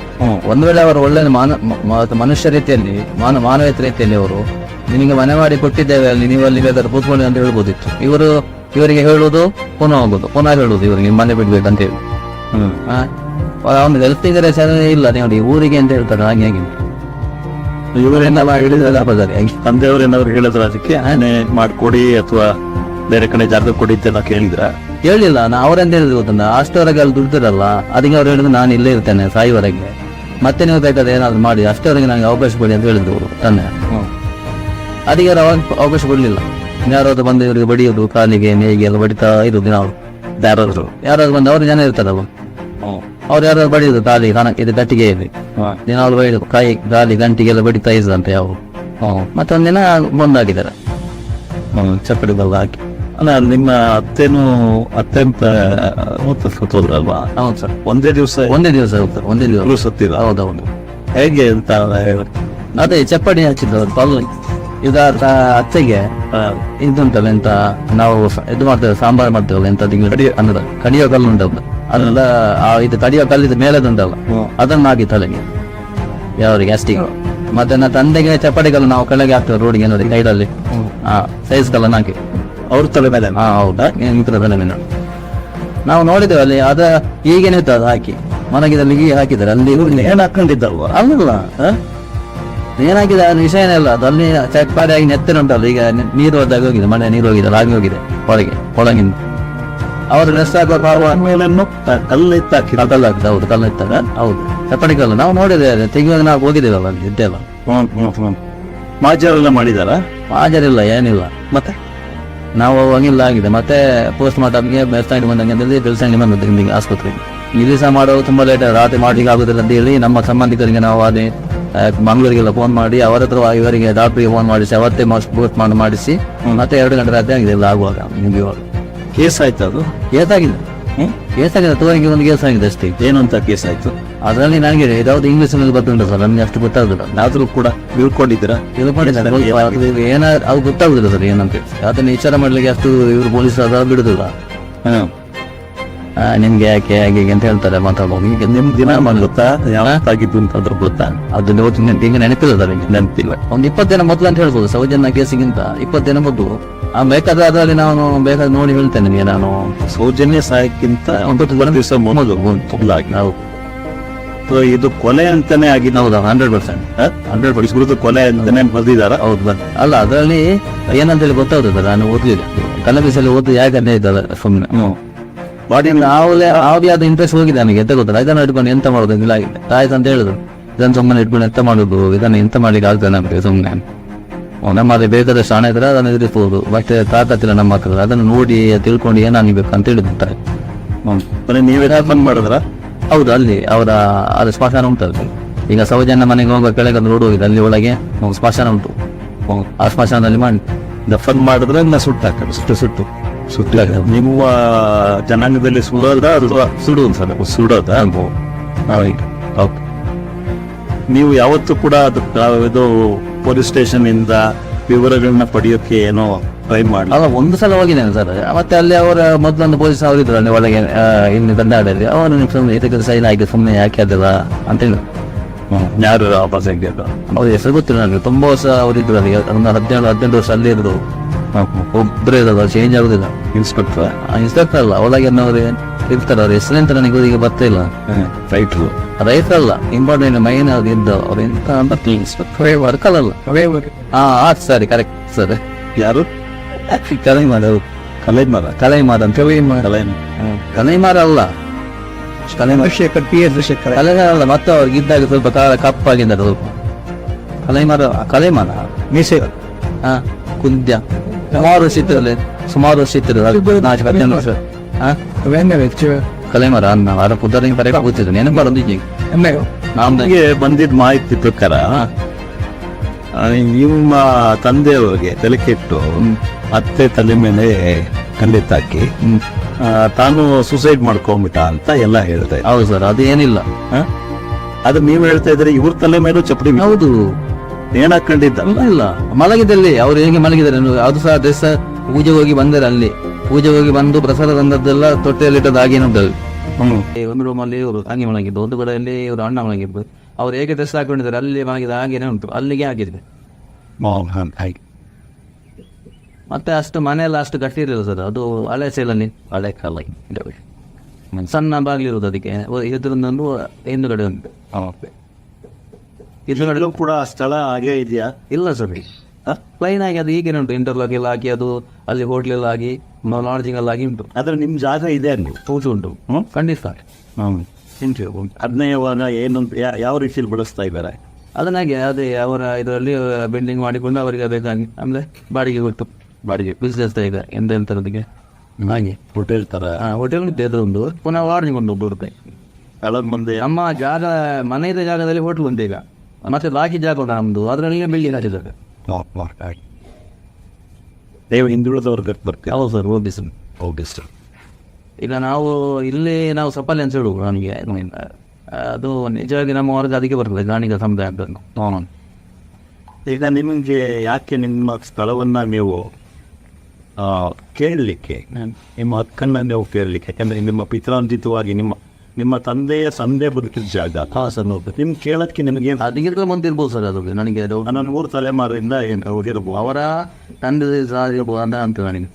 ಒಂದು ವೇಳೆ ಅವರು ಒಳ್ಳೆ ಮಾನ ಮ- ಮನುಷ್ಯ ರೀತಿಯಲ್ಲಿ ಮಾನ ಮಾನವೀಯತೆ ರೀತಿಯಲ್ಲಿ ಅವರು ನಿಮಗೆ ಮನೆ ಮಾಡಿ ಕೊಟ್ಟಿದ್ದೇವೆ ಅಲ್ಲಿ ನೀವು ಅಲ್ಲಿ ಬೇಕಾದ್ರೆ ಕೂತ್ಕೊಳ್ಳಿ ಅಂತ ಹೇಳ್ಬೋದಿತ್ತು. ಇವರು ಇವರಿಗೆ ಹೇಳುವುದು ಪುನಃ ಹೋಗುದು ಪುನಃ ಹೇಳುದು ಇವರಿಗೆ ಮನೆ ಬಿಡ್ಬೇಕಂತ ಹೇಳಿ. ಹ್ಮ್. ಅವನು ಹೆಲ್ತಿದ್ರೆ ಸರಿ ಇಲ್ಲ ನೋಡಿ ಊರಿಗೆ ಅಂತ ಹೇಳ್ತಾರೆ ಹಾಗೆ ಹಾಗೆ. ಇವರೇನ ಹೇಳಿದ್ರೆ ಅಪದಾರಿ ಹಾಗೆ. ತಂದೆಯವರು ಏನಾದ್ರು ಹೇಳಿದ್ರ ಅದಕ್ಕೆ ಆನೆ ಮಾಡ್ಕೊಡಿ ಅಥವಾ ಬೇರೆ ಕಡೆ ಜಾಗ ಕೊಡಿ ಅಂತ ಕೇಳಿದ್ರ. ಹೇಳಿಲ್ಲ ನಾ ಅವರೆಂತ ಹೇಳಿದ್ರು ಗೊತ್ತಂದ ಅಷ್ಟವರೆಗೆ ಅಲ್ಲಿ ದುಡ್ದಿರಲ್ಲ ಅದಕ್ಕೆ ಅವ್ರು ಹೇಳಿದ್ರು ನಾನು ಇಲ್ಲೇ ಇರ್ತೇನೆ ಸಾಯಿವರೆಗೆ ಮತ್ತೆ ನೀವು ಬೇಕಾದ್ರೆ ಏನಾದ್ರು ಮಾಡಿ ಅಷ್ಟವರೆಗೆ ನನಗೆ ಅವಕಾಶ ಕೊಡಿ ಅಂತ ಹೇಳಿದ್ರು ತಾನೆ? ಅದಕ್ಕೆ ಅವ್ರು ಅವಾಗ ಅವಕಾಶ ಕೊಡಲಿಲ್ಲ. ಯಾರಾದ್ರು ಬಂದು ಇವರಿಗೆ ಬಡಿಯೋದು ಕಾಲಿಗೆ ಮೇಗೆ ಎಲ್ಲ ಬಡಿತಾ ದಿನ ನಾವು ಯಾರಾದ್ರು. ಯಾರಾದ್ರು ಬಂದು ಅವ್ರು ಜನ ಇರ್ತಾರಲ್ಲ ಅವ್ರು ಯಾರಾದ್ರು ಬಡಿಯೋದು ಕಾಲಿ ಕಣ ಇದು ಗಟ್ಟಿಗೆ ಇದೆ. ದಿನಾಲು ಬಡಿಯೋದು ಕಾಯಿ ಗಾಲಿ ಗಂಟಿಗೆಲ್ಲ ಬಡಿತಾ ಇದ್ದಂತೆ ಅವರು. ಮತ್ತೊಂದಿನ ಬಂದಾಗಿದ್ದಾರೆ. ಚಪ್ಪಡಿ ಬಲ್ಲ ಹಾಕಿ. ಅಲ್ಲ ನಿಮ್ಮ ಅತ್ತೆನು ಅತ್ತೆ ಅಂತ ಸತ್ತೋದ್ರಲ್ವಾ ಹೌದು ಸರ್. ಒಂದೇ ದಿವಸ ಒಂದೇ ದಿವಸ ಹೋಗ್ತಾರೆ ಒಂದೇ ದಿವಸ. ಸತ್ತಿದ? ಹೌದೌದು. ಹೇಗೆ ಅಂತ ಹೇಳಿ. ಅದೇ ಚಪ್ಪಡಿ ಹಾಕಿದ್ರು ಪಲ್ಲು. ಈಗ ಅತ್ತೆಗೆ ಇದಂತಲ್ಲ ಇದುಂಟಲ್ಲ ಎಂತ ನಾವು ಇದು ಮಾಡ್ತೇವೆ ಸಾಂಬಾರ್ ಮಾಡ್ತೇವಲ್ಲ ಎಂತ ಕಡಿಯೋ ಅನ್ನದ ಕಡಿಯೋ ಕಲ್ಲು ಉಂಟಲ್ಲ ಅದೆಲ್ಲ ಆ ಇದು ಕಡಿಯೋ ಕಲ್ಲಿದ ಮೇಲೆದುಂಟಲ್ಲ ಅದನ್ನ ಹಾಕಿ ತಲೆಗೆ. ಯಾವ್ರಿಗೆ ಅಷ್ಟಿಗೆ ಮತ್ತೆ ನನ್ನ ತಂದೆಗೆ ಚಪ್ಪಡಿಗಳು ನಾವು ಕೆಳಗೆ ಹಾಕ್ತೇವೆ ರೋಡಿಗೆ ನೋಡಿ ಕೈಲಲ್ಲಿ ಹಾ ಸೈಜ್ ಕಲ್ಲನ್ನು ಹಾಕಿ. ಅವ್ರ ತಲೆ ಮೇಲೆ. ಹಾ ಹೌದಾ. ಇಂತರ ತಲೆ ಮೇಲೆ ನಾವು ನೋಡಿದ್ದೇವೆ ಅಲ್ಲಿ ಅದ ಈಗೇನೆ ಇತ್ತು ಅದು ಹಾಕಿ. ಮಲಗಿದ ಅಲ್ಲಿಗೆ ಹಾಕಿದ್ದಾರೆ. ಅಲ್ಲಿ ಏನ್ ಹಾಕೊಂಡಿದ್ದಲ್ವ ಅಲ್ಲಲ್ಲ ಏನಾಗಿದೆ ಅದು ವಿಷಯ ಏನಿಲ್ಲ ಅದು ಅಲ್ಲಿ ಚಟ್ಪಾಡಿ ಆಗಿ ನೆತ್ತಿನ ಉಂಟಲ್ಲ ಈಗ ನೀರು ಹೋದಾಗ ಹೋಗಿದೆ ಮನೆ ನೀರು ಹೋಗಿದೆ ಆಗಿ ಹೋಗಿದೆ ಒಳಗೆ ಒಳಗಿಂದ ಅವರು ರೆಸ್ಟ್ ಹಾಕುವ ಮೇಲೆ ಮೇಲನ್ನು ಕಲ್ಲು ಎತ್ತು ಹಾಕಿದ ಕಲ್ಲು ಹಾಕಿದ ಹೌದು ಕಲ್ಲು ಇತ್ತಾಗ ಹೌದು. ಚಪ್ಪಡಿ ಕಲ್ಲು ನಾವು ನೋಡಿದ್ದೇವೆ ತೆಗಿಯುವಾಗ ನಾವು ಹೋಗಿದ್ದೇವಲ್ಲ ಅಲ್ಲಿ ಇದ್ದೆಲ್ಲ. ಮಾಜರೆಲ್ಲ ಮಾಡಿದಾರ ಮಾಜರಿಲ್ಲ ಏನಿಲ್ಲ. ಮತ್ತೆ? ನಾವು ಹೋಗಿಲ್ಲ ಆಗಿದೆ. ಮತ್ತೆ ಪೋಸ್ಟ್ ಮಾರ್ಟಮ್ಗೆ ಬೆಳ್ಸಂಗಡಿ ಬಂದಂಗೆ ಅಂತೇಳಿ ಬೆಳ್ಸಂಗಡಿ ಬಂದದ್ದು ನಿಮಗೆ ಆಸ್ಪತ್ರೆಗೆ. ಇಲ್ಲಿ ಸಹ ಮಾಡೋದು ತುಂಬಾ ಲೇಟ್ ರಾತ್ರಿ ಮಾಡ್ಲಿಕ್ಕೆ ಆಗುದಿಲ್ಲ ಅಂತ ಹೇಳಿ ನಮ್ಮ ಸಂಬಂಧಿಕರಿಗೆ ನಾವು ಅದೇ ಮಂಗಳೂರಿಗೆಲ್ಲ ಫೋನ್ ಮಾಡಿ ಅವರ ಹತ್ರ ಇವರಿಗೆ ಡಾಕ್ಟ್ರಿಗೆ ಫೋನ್ ಮಾಡಿಸಿ ಅವತ್ತೇ ಪೋಸ್ಟ್ ಮಾಡಿ ಮಾಡಿಸಿ ಮತ್ತೆ ಎರಡು ಗಂಟೆ ರಾತ್ರಿ ಆಗಿದೆ ಇಲ್ಲ ಆಗುವಾಗ ಇವಾಗ. ಕೇಸ್ ಆಯ್ತು ಅದು? ಕೇಸ್ ಆಗಿದೆ. ಕೇಸ್ ಆಗಿದೆ. ತೋರಿಗೆ ಒಂದು ಕೇಸ್ ಆಗಿದೆ ಅಷ್ಟೇ. ಏನಂತ ಅಂತ ಕೇಸ್ ಆಯ್ತು? ಅದರಲ್ಲಿ ನನಗೆ ಯಾವ್ದು ಇಂಗ್ಲಿಷ್ನಲ್ಲಿ ಬರ್ತುಂಟು ಸರ್ ನಮ್ಗೆ ಅಷ್ಟು ಗೊತ್ತಾಗುದಿಲ್ಲ. ಆದ್ರೂ ಕೂಡ ತಿಳ್ಕೊಂಡಿದ್ದೀರಾ? ಇದು ಮಾಡಿದ್ದಾರೆ ಅದು ಗೊತ್ತಾಗುದಿಲ್ಲ ಸರ್ ಏನಂತ. ಅದನ್ನ ವಿಚಾರ ಮಾಡ್ಲಿಕ್ಕೆ ಅಷ್ಟು ಇವರು ಪೊಲೀಸ್ ಅದ ಬಿಡುದಿಲ್ಲ. ನಿಮ್ಗೆ ಯಾಕೆ ಹಾಗೆ ಅಂತ ಹೇಳ್ತಾರೆ ಮಾತಾಡ್ಬೋದು. ಈಗ ನಿಮ್ ದಿನ ಗೊತ್ತಾ? ಯಾವತ್ತಾಗಿದ್ದು ಅಂತ ಅದ್ರ ಗೊತ್ತಾ? ಅದು ಇವತ್ತು ನೆನ್ಪು- ಈಗ ನೆನಪಿಲ್ಲ ಸರ್ ನೆನಪಿಲ್ಲ. ಒಂದು ಇಪ್ಪತ್ತು ದಿನ ಮೊದಲು ಅಂತ ಹೇಳ್ಬೋದು ಸೌಜನ್ಯ ಕೇಸಿಗಿಂತ ಇಪ್ಪತ್ತು ದಿನ ಮೊದಲು. ಆ ಬೇಕಾದ್ರೆ ಅದರಲ್ಲಿ ನಾನು ಬೇಕಾದ್ರೆ ನೋಡಿ ಹೇಳ್ತೇನೆ ನಿಮಗೆ ನಾನು. ಸೌಜನ್ಯ ಸಹಾಯಕ್ಕಿಂತ ಒಂದು ದಿವಸ ಮೊದಲು ನಾವು ಇದು ಕೊಲೆ ಅಂತಾನೆ ಆಗಿದೆ ಹೌದಾ ಹಂಡ್ರೆಡ್ ಪರ್ಸೆಂಟ್ ಹಂಡ್ರೆಡ್ ಪರ್ಸೆಂಟ್ ಕೊಲೆ ಅಂತಾನೆ ಬರ್ದಿದಾರ? ಹೌದು ಬರ್ ಅಲ್ಲ ಅದರಲ್ಲಿ ಏನಂತೇಳಿ ಸರ್ ನಾನು ಓದ್ಲಿಲ್ಲ. ಕನ್ನಡಿಸಲ್ಲಿ ಓದಿ ಯಾಕಂದ್ರೆ ಇದ್ದಲ್ಲ ಸುಮ್ಮನೆ ಬಾಡಿ ನಾವೇ ಅವ್ರಿಗೆ ಅದು ಇಂಟ್ರೆಸ್ಟ್ ಹೋಗಿದೆ ನನಗೆ ಎಂತ ಗೊತ್ತಿಲ್ಲ? ಇದನ್ನ ಇಟ್ಕೊಂಡು ಎಂತ ಮಾಡೋದು? ಇಲ್ಲ ಆಗಿದೆ ಆಯ್ತು ಅಂತ ಹೇಳಿದ್ರು. ಇದನ್ನ ಸುಮ್ಮನೆ ಇಟ್ಕೊಂಡು ಎಂತ ಮಾಡುದು? ಇದನ್ನ ಎಂತ ಮಾಡ್ಲಿಕ್ಕೆ ಆಗ್ತದೆ ನಮಗೆ? ಸುಮ್ಮನೆ ಅದೇ ಬೇಕಾದಷ್ಟು ಹಣ ಇದ್ರೆ ಅದನ್ನು ಎದುರಿಸಬಹುದು ಮತ್ತೆ ತಾಕತ್ತಿಲ್ಲ ನಮ್ಮ ಹತ್ರ. ಅದನ್ನು ನೋಡಿ ತಿಳ್ಕೊಂಡು ಏನಾಗಬೇಕು ಅಂತ ಹೇಳಿದ್ರು ನೀವೇ ಬಂದ್ ಮಾಡಿದ್ರ? ಹೌದು ಅಲ್ಲಿ ಅವರ ಅದು ಸ್ಮಶಾನ ಉಂಟು ಅಲ್ಲಿ. ಈಗ ಸೌಜನ್ಯ ಮನೆಗೆ ಹೋಗುವ ಕೆಳಗೆ ರೋಡ್ ಹೋಗಿದೆ ಅಲ್ಲಿ ಒಳಗೆ ಸ್ಮಶಾನ ಉಂಟು. ಆ ಸ್ಮಶಾನದಲ್ಲಿ ಮಾಡಿ ದಫನ್ ಮಾಡಿದ್ರೆ ಅದನ್ನ ಸುಟ್ಟು ಸುಟ್ಟು ಸುಟ್ಟು. ಸುಟ್ಟು ನಿಮ್ಮ ಜನಾಂಗದಲ್ಲಿ ಸುಡೋದ ಅಥವಾ ಸುಡುವುದು ಸರ್ ಸುಡೋದ? ಓಕೆ ನೀವು ಯಾವತ್ತೂ ಕೂಡ ಅದು ಇದು ಪೊಲೀಸ್ ಸ್ಟೇಷನ್ ಇಂದ ವಿವರಗಳನ್ನ ಪಡೆಯೋಕೆ ಏನೋ ಟ್ರೈ ಮಾಡಿ. ಅಲ್ಲ ಒಂದು ಸಲ ಹೋಗಿದ್ದೇನೆ ಸರ್. ಮತ್ತೆ ಅಲ್ಲಿ ಅವರ ಮೊದಲೊಂದು ಪೊಲೀಸ್ ಅವರಿದ್ರು ಅಲ್ಲಿ ಒಳಗೆ ಆ, ಇಲ್ಲಿ ದಂಡಾಡಲ್ಲಿ ಅವರು ನಿಮ್ಗೆ ಸುಮ್ಮನೆ ಇದಕ್ಕೆ ಸೈನ್ ಆಗಿ ಸುಮ್ಮನೆ ಯಾಕೆ ಅದಲ್ಲ ಅಂತ ಹೇಳಿ. ಯಾರು ವಾಪಸ್ ಆಗ್ಬೇಕು ಅವ್ರ ಹೆಸರು ಗೊತ್ತಿಲ್ಲ ನನಗೆ. ತುಂಬಾ ವರ್ಷ ಅವರಿದ್ರು ಅಲ್ಲಿ. ಒಂದು ಹದಿನೇಳು ಹದಿನೆಂಟು ವರ್ಷ ಅಲ್ಲೇ ಇದ್ರು ಒಬ್ಬರೇ ಇರೋದು ಚೇಂಜ್ ಆಗುದಿಲ್ಲ. ಇನ್ಸ್ಪೆಕ್ಟರ್ ಇನ್ಸ್ಪೆಕ್ಟರ್ ಅಲ್ಲ. ಒಳಗಿನವ್ರು ಇರ್ತಾರೆ. ಅವ್ರ ಹೆಸರೆಂತ ನನಗೆ ಈಗ ಬರ್ತಾ ಇಲ್ಲ. ರೈಟ್ರು ರೈತ ಅಲ್ಲ. ಇಂಪಾರ್ಟೆಂಟ್ ಮೈನ್ ಅವ್ರು ಇದ್ದ ಅವ್ರು ಎಂತ ಅಂತ ಇನ್ಸ್ಪೆಕ್ಟರ್ ವರ್ಕ್ ಅಲ್ಲ ಹಾ ಆ ಸರಿ ಕರೆಕ್ಟ್ ಸರ್. ಯಾರು? ಕಲೈ ಕಲೈಮಾರ ಕಲೆ ಮರ ಕಲೈ ಮಾದ ಅಂತ ಕಲೆ ಕಲೈಮಾರ ಅಲ್ಲ ಕಲೈಮಾರ ಕಲೈಮಾರ ಅಲ್ಲ ಮತ್ತೆ ಅವ್ರಿಗೆ ಇದ್ದಾಗ ಸ್ವಲ್ಪ ಕಾಲ ಕಪ್ಪಾಗಿಂದ ಸ್ವಲ್ಪ ಕಲೈಮಾರ ಕಲೈಮಾರ ಮೀಸೆ ಹಾ ಕುಂದ್ಯ ಸುಮಾರು ಇತ್ತು ಸುಮಾರು ಹಾ ಕಲೈಮಾರ ಅನ್ನ ಅವರ ಪುದರಿಗೆ ಬರಕ್ಕೆ ಕೂತಿದ್ದು ನೆನಪು ನಾಮ್ದ ನನಗೆ ಬಂದಿದ್ದ ಮಾಹಿತಿ ಪ್ರಕಾರ ನಿಮ್ಮ ತಂದೆಯವರಿಗೆ ತಲೆ ಕೆಟ್ಟು ಅತ್ತೆ ತಲೆ ಮೇಲೆ. ಆ, ತಾನು ಸುಸೈಡ್ ಮಾಡ್ಕೊಂಬಿಟ್ಟ ಅಂತ ಎಲ್ಲ ಹೇಳ್ತಾ ಹೌದು ಸರ್ ಅದೇನಿಲ್ಲ ಅದು ನೀವು ಹೇಳ್ತಾ ಇದ್ರೆ ಇವ್ರ ತಲೆ ಮೇಲೂ ಚಪ್ಪಡಿ ಹೌದು. ಏನ್ ಹಾಕೊಂಡಿದ್ದ ಇಲ್ಲ. ಮಲಗಿದಲ್ಲಿ ಅವ್ರು ಹೇಗೆ ಮಲಗಿದ್ದಾರೆ ಅದು ಸಹ ಡ್ರೆಸ್ ಪೂಜೆ ಹೋಗಿ ಬಂದರೆ ಅಲ್ಲಿ. ಪೂಜೆ ಹೋಗಿ ಬಂದು ಪ್ರಸಾದ ತಂದದ್ದೆಲ್ಲ ತೊಟ್ಟೆಯಲ್ಲಿ ಇಟ್ಟದ್ದು ಹಾಗೆ ಹ್ಮ್. ಒಂದು ರೂಮಲ್ಲಿ ಇವರು ಹಾಗೆ ಮಲಗಿದ್ದು ಒಂದು ಕಡೆಯಲ್ಲಿ ಇವರು ಅಣ್ಣ ಮಲಗಿದ್ದು. ಅವ್ರು ಹೇಗೆ ಡ್ರೆಸ್ ಹಾಕೊಂಡಿದ್ದಾರೆ ಅಲ್ಲಿ ಮಲಗಿದ ಹಾಗೇನೆ ಉಂಟು ಅಲ್ಲಿಗೆ ಆಗಿದ್ವಿ ಮೌನ್ ಹಾಗೆ. ಮತ್ತೆ ಅಷ್ಟು ಮನೆಯೆಲ್ಲ ಅಷ್ಟು ಗಟ್ಟಿ ಇರಲಿಲ್ಲ ಸರ್. ಅದು ಹಳೆ ಸೈಲಲ್ಲಿ ಹಳೆ ಕಾಲ ಸಣ್ಣ ಬಾಗಿಲಿರೋದು ಅದಕ್ಕೆ. ಎದುರೊಂದೊಂದು ಹಿಂದುಗಡೆ ಉಂಟು ಇದರಲ್ಲೂ ಕೂಡ ಸ್ಥಳ ಹಾಗೆ ಇದೆಯಾ? ಇಲ್ಲ ಸರ್. ಪ್ಲೈನ್ ಆಗಿ ಅದು ಈಗೇನು ಉಂಟು. ಇಂಟರ್ಲಾಕ್ ಎಲ್ಲ ಹಾಕಿ ಅದು ಅಲ್ಲಿ ಹೋಟ್ಲ್ ಎಲ್ಲ ಆಗಿ ಲಾಡ್ಜಿಂಗ್ ಎಲ್ಲ ಆಗಿ ಉಂಟು. ಆದ್ರೆ ನಿಮ್ ಜಾಗ ಇದೆ ಅಲ್ಲಿ? ತೋಚು ಉಂಟು. ಖಂಡಿತ. ಹದಿನೈದು ವಾರ ಏನೊಂದು ಯಾವ ರೀತಿಯಲ್ಲಿ ಬಳಸ್ತಾ ಇದ್ದಾರೆ? ಅದನ್ನಾಗೆ ಅದೇ ಅವರ ಇದರಲ್ಲಿ ಬಿಲ್ಡಿಂಗ್ ಮಾಡಿಕೊಂಡು ಅವರಿಗೆ ಅದೇ ಆಮೇಲೆ ಬಾಡಿಗೆ ಕೊಟ್ಟು. ಬಾಡಿಗೆ ಬಿಸ್ನೆಸ್ ಇದೆ ಎಂತ ಹೇಳ್ತಾರೆ ಹಾಗೆ ಹೋಟೆಲ್ ಥರ ಹೋಟೆಲ್ ಎದುರು ಒಂದು ಪುನಃ ವಾರ್ನಿಂಗ್ ಒಂದು ಬರುತ್ತೆ ಕೆಳಗ್ ಮುಂದೆ ನಮ್ಮ ಜಾಗ ಮನೆ ಇದ್ದ ಜಾಗದಲ್ಲಿ ಹೋಟ್ಲ್ ಒಂದು ಈಗ. ಮತ್ತೆ ಬಾಕಿ ಜಾಗ ಉಂಟು ನಮ್ಮದು ಅದರಲ್ಲಿ ಬಿಲ್ಡಿಂಗ್ ಹಾಕಿದ್ದಾರೆ. ನೀವು ಹಿಂದುಳಿದವ್ರಿಗೆ ಬರ್ತೀವಿ ಹೌದು sir okay sir. Okay sir. ಈಗ ನಾವು ಇಲ್ಲಿ ನಾವು ಸಪಲ್ಲಿ ಅಂತ ಹೇಳುವ ನನಗೆ ಅದು ನಿಜವಾಗಿ ನಮ್ಮ ಹೊರಗೆ ಅದಕ್ಕೆ ಬರ್ತದೆ ಗಾಣಿಗ ಸಮುದಾಯ ಅಂತ ಈಗ ನಿಮಗೆ ಯಾಕೆ ನಿಮ್ಮ ಸ್ಥಳವನ್ನು ನೀವು ಕೇಳಲಿಕ್ಕೆ ನಿಮ್ಮ ಹಕ್ಕನ್ನ ನೀವು ಕೇಳಲಿಕ್ಕೆ ಯಾಕಂದ್ರೆ ನಿಮ್ಮ ಪಿತ್ರಾಂಜಿತವಾಗಿ ನಿಮ್ಮ ನಿಮ್ಮ ತಂದೆಯ ಸಂದೆ ಬದುಕಿದ ಜಾಗ ಹಾ ಸರ್ ನಿಮ್ಮ ನಿಮ್ ಕೇಳಕ್ಕೆ ನಿಮಗೆ ಅದಕ್ಕೆ ಬಂದಿರ್ಬೋದು ಇರ್ಬೋದು ಸರ್ ಅದು ನನಗೆ ಅದು ನನ್ನ ಮೂರು ತಲೆಮಾರಿಂದ ಏನು ಹೋಗಿರ್ಬೋದು? ಅವರ ತಂದೆ ಇರ್ಬೋದು ಅಂತ ಅಂತ ನನಗೆ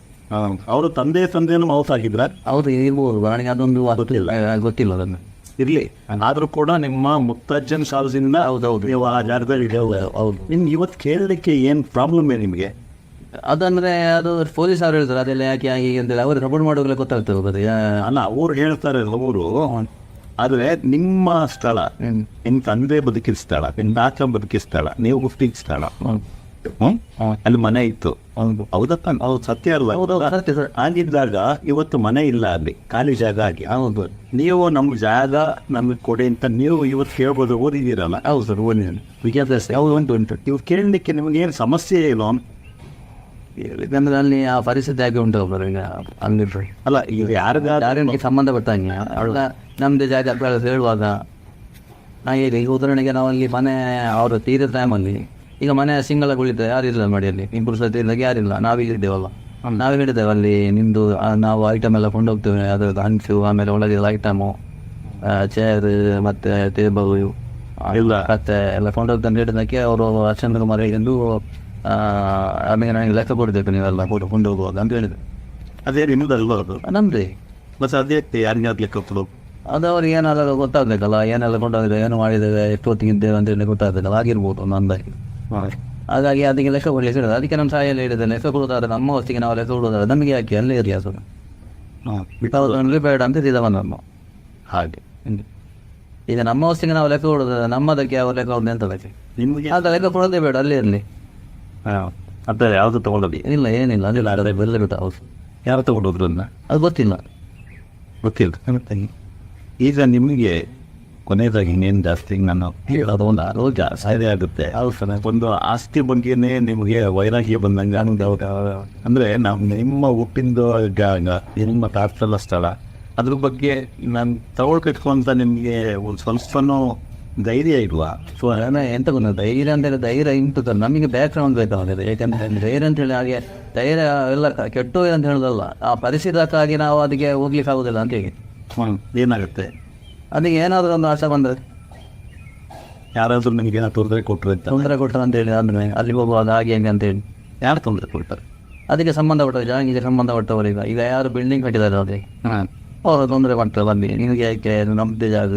ಅವರು ತಂದೆ ತಂದೆಯನ್ನು ಮೌತ್ ಆಗಿದ್ರ ಹೌದು ಇರ್ಬೋದು. ನನಗೆ ಅದೊಂದು ಗೊತ್ತಿಲ್ಲ. ಗೊತ್ತಿಲ್ಲ ಅದನ್ನು. ಇರ್ಲಿ. ಆದ್ರೂ ಕೂಡ ನಿಮ್ಮ ಮುತ್ತಜ್ಜನ್ ಸಾಲದಿಂದ ಹೌದೌದು. ನೀವು ಆ ಜಾಗದಲ್ಲಿ ಹೌದು. ನಿಮ್ಗೆ ಇವತ್ತು ಕೇಳಲಿಕ್ಕೆ ಏನು ಪ್ರಾಬ್ಲಮ್ ಇದೆ ನಿಮಗೆ? ಅದಂದ್ರೆ ಅದು ಪೊಲೀಸ್ ಅವ್ರು ಹೇಳ್ತಾರೆ ಅದೆಲ್ಲ ಯಾಕೆ ಹಾಗೆ ಹೀಗೆ ಅಂತೇಳಿ. ಅವರು ಸಪೋರ್ಟ್ ಮಾಡೋದ್ರೆ ಗೊತ್ತಾಗ್ತದೆ ಅಲ್ಲ ಅವ್ರು ಹೇಳ್ತಾರೆ ಅವರು. ಆದರೆ ನಿಮ್ಮ ಸ್ಥಳ ನಿಮ್ಮ ತಂದೆ ಬದುಕಿದ ಸ್ಥಳ ನಿಮ್ಮ ತಾತ ಬದುಕಿದ ಸ್ಥಳ ನೀವು ಹುಟ್ಟಿದ ಸ್ಥಳ. ಅಲ್ಲಿ ಮನೆ ಇತ್ತು. ಹೌದು. ಹೌದಪ್ಪ ಅವ್ರು ಸತ್ಯ ಅಲ್ಲ. ಆಗಿದ್ದಾಗ ಇವತ್ತು ಮನೆ ಇಲ್ಲ ಅಲ್ಲಿ ಖಾಲಿ ಜಾಗ ಆಗಿ. ಹೌದು. ನೀವು ನಮ್ಮ ಜಾಗ ನಮಗೆ ಕೊಡಿ ಅಂತ ನೀವು ಇವತ್ತು ಕೇಳ್ಬೋದು ಓದಿದ್ದೀರಲ್ಲ? ಹೌದು ಸರ್ ಓದಿ ವಿದ್ಯಾಭ್ಯಾಸ. ಯಾವುದು ಉಂಟು ಉಂಟು? ಇವ್ರು ಕೇಳಲಿಕ್ಕೆ ನಿಮ್ಗೆ ಏನು ಸಮಸ್ಯೆ ಇಲ್ಲ ಯಾಕಂದ್ರೆ ಅಲ್ಲಿ ಆ ಪರಿಸ್ಥಿತಿ ಆಗಿ ಉಂಟು ಈಗ ಅಲ್ಲಿ ಅಲ್ಲ ಈಗ ಯಾರಿಗೆ ಯಾರಿಗೆ ಸಂಬಂಧಪಟ್ಟಂಗೆ ಅವಳ ನಮ್ಮದೇ ಜಾತಿ ಬೆಳೆ ಹೇಳುವಾಗ ನಾ ಹೇಳಿ ಈಗ ಉದಾಹರಣೆಗೆ ನಾವು ಅಲ್ಲಿ ಮನೆ ಅವರು ತೀರಿದ ಟೈಮಲ್ಲಿ ಈಗ ಮನೆ ಸಿಂಗಲ ಕುಳಿತ ಯಾರಿಲ್ಲ ಮಾಡಿ ಅಲ್ಲಿ? ಇಬ್ಬರು ಸತಿ ಇದ್ದಾಗ ಯಾರಿಲ್ಲ ಇದ್ದೇವಲ್ಲ. ನಾವೇ ಹೇಳಿದ್ದೇವೆ ಅಲ್ಲಿ ನಿಮ್ಮದು ನಾವು ಐಟಮ್ ಎಲ್ಲ ಕೊಂಡೋಗ್ತೇವೆ ಅದು ಹಂಚು ಆಮೇಲೆ ಒಳಗೆ ಐಟಮು ಚೇರ್ ಮತ್ತು ಟೇಬಲ್ ಇಲ್ಲ. ಮತ್ತೆ ಎಲ್ಲ ಕೊಂಡೋಗ್ತಾನೆ ಹೇಳಿದ್ದಕ್ಕೆ ಅವರು ಅರ್ಚಂದ್ರ ಕುಮಾರ್ ಎಂದು ಆಮೇಲೆ ನನಗೆ ಲೆಕ್ಕ ಕೊಡಬೇಕು ನೀವೆಲ್ಲ ಕೊಟ್ಟು ಕೊಂಡೋಗುವಾಗ ಅಂತ ಹೇಳಿದೆ. ಅದೇ ನಿಮ್ಮದಲ್ಲ ಅದು ನಮ್ರಿ ಮತ್ತೆ ಅದೇ ಲೆಕ್ಕ ಕೊಡೋದು ಅದು ಅವ್ರು ಏನಾದಾಗ ಗೊತ್ತಾಗಬೇಕಲ್ಲ ಏನೆಲ್ಲ ಕೊಂಡೋಗಿದೆ ಏನು ಮಾಡಿದ್ದೇವೆ ಎಷ್ಟು ಹೊತ್ತಿಗಿದ್ದೇವೆ ಅಂತ ಹೇಳಿ ಗೊತ್ತಾಗಬೇಕಲ್ಲ ಆಗಿರ್ಬೋದು ಅಂದಾಜು ಹಾಗಾಗಿ ಅದಕ್ಕೆ ಲೆಕ್ಕ ಕೊಡಲಿಕ್ಕೆ ಹೇಳಿದೆ. ಅದಕ್ಕೆ ನಮ್ಮ ಸಾಯಲ್ಲಿ ಹೇಳಿದೆ ಲೆಕ್ಕ ಕೊಡೋದಾದ್ರೆ ನಮ್ಮ ಹೊತ್ತಿಗೆ ನಾವು ಲೆಕ್ಕ ಕೊಡೋದಾದ್ರೆ ನಮಗೆ ಯಾಕೆ ಅಲ್ಲೇ ಇರಿ ಅದು ಬಿಟ್ಟಲ್ಲಿ ಬೇಡ ಅಂತ ಇದ್ದಾವ ನಮ್ಮ. ಹಾಗೆ. ಈಗ ನಮ್ಮ ಹೊತ್ತಿಗೆ ನಾವು ಲೆಕ್ಕ ಕೊಡೋದಾದ್ರೆ ನಮ್ಮದಕ್ಕೆ ಯಾವ ಲೆಕ್ಕ ಕೊಡೋದು ಎಂತ ಲೆಕ್ಕ ನಿಮಗೆ ಅದು ಲೆಕ್ಕ ಕೊಡೋದೇ ಬೇಡ ಅಲ್ಲೇ ಇರಲಿ. ಅದೇ ಯಾವುದು ತಗೊಳ್ಳೋದು ಏನಿಲ್ಲ ಏನಿಲ್ಲ ಅದಿಲ್ಲ ಆದರೆ ಬೆಲ್ಲ ಬಿಟ್ಟು ಹೌದು ಯಾರು ತೊಗೊಂಡೋದ್ರು ಅದನ್ನ ಅದು ಗೊತ್ತಿಲ್ಲ ಗೊತ್ತಿಲ್ಲ ಈಗ ನಿಮಗೆ ಕೊನೆಯದಾಗಿ ಇನ್ನೇನು ಜಾಸ್ತಿ ನಾನು ಹೇಳೋದು ಒಂದು ಆರೋಗ್ಯ ಸಾಧ್ಯ ಆಗುತ್ತೆ ಒಂದು ಆಸ್ತಿ ಬಗ್ಗೆನೇ ನಿಮಗೆ ವೈರಾಗ್ಯ ಬಂದಂಗೆ ಅಂದ್ರೆ ನಾವು ನಿಮ್ಮ ಉಪ್ಪಿಂದು ಜಾಗ ನಿಮ್ಮ ತಾತ್ಸಲ ಸ್ಥಳ ಅದ್ರ ಬಗ್ಗೆ ನಾನು ತಗೊಳ್ಬೇಕು ಅಂತ ನಿಮಗೆ ಒಂದು ಸ್ವಲ್ಪನೂ ಧೈರ್ಯ ಇಲ್ವಾ? ಸೊ ಅದನ್ನ ಎಂತ ಗೊತ್ತ? ಧೈರ್ಯ ಅಂತ ಹೇಳಿ ಧೈರ್ಯ ಇಂಟು ನಮಗೆ ಬ್ಯಾಕ್ ಗ್ರೌಂಡ್ ಯಾಕಂದರೆ ಧೈರ್ಯ ಅಂತ ಹೇಳಿ ಹಾಗೆ ಧೈರ್ಯ ಎಲ್ಲ ಕೆಟ್ಟು ಅಂತ ಹೇಳೋದಲ್ಲ. ಆ ಪರಿಸರಕ್ಕಾಗಿ ನಾವು ಅದಕ್ಕೆ ಹೋಗ್ಲಿಕ್ಕೆ ಆಗೋದಿಲ್ಲ ಅಂತ ಹೇಳಿ ಏನಾಗುತ್ತೆ? ಅದಕ್ಕೆ ಏನಾದರೂ ಒಂದು ಆಸೆ ಬಂದರೆ? ಯಾರಾದ್ರೂ ನಿಮಗೆ ಏನಾದ್ರು ತೊಂದರೆ ಕೊಟ್ಟರು ತೊಂದರೆ ಕೊಟ್ಟರು ಅಂತ ಹೇಳಿ ಅಂದ್ರೆ ಅಲ್ಲಿಗೆ ಹೋಗುವಾಗ ಹಾಗೆ ಹೆಂಗೆ ಅಂತೇಳಿ ಯಾರು ತೊಂದರೆ ಕೊಡ್ತಾರೆ? ಅದಕ್ಕೆ ಸಂಬಂಧಪಟ್ಟ ಜಾಗಿಗೆ ಸಂಬಂಧಪಟ್ಟವರೀಗ ಈಗ. ಯಾರು ಬಿಲ್ಡಿಂಗ್ ಕಟ್ಟಿದ್ದಾರೆ ಅವ್ರಿಗೆ ಅವರು ತೊಂದರೆ ಮಾಡ್ತಾರೆ ಬಂದು. ನಿಮಗೆ ಯಾಕೆ? ನಮ್ಮದೇ ಜಾಗ.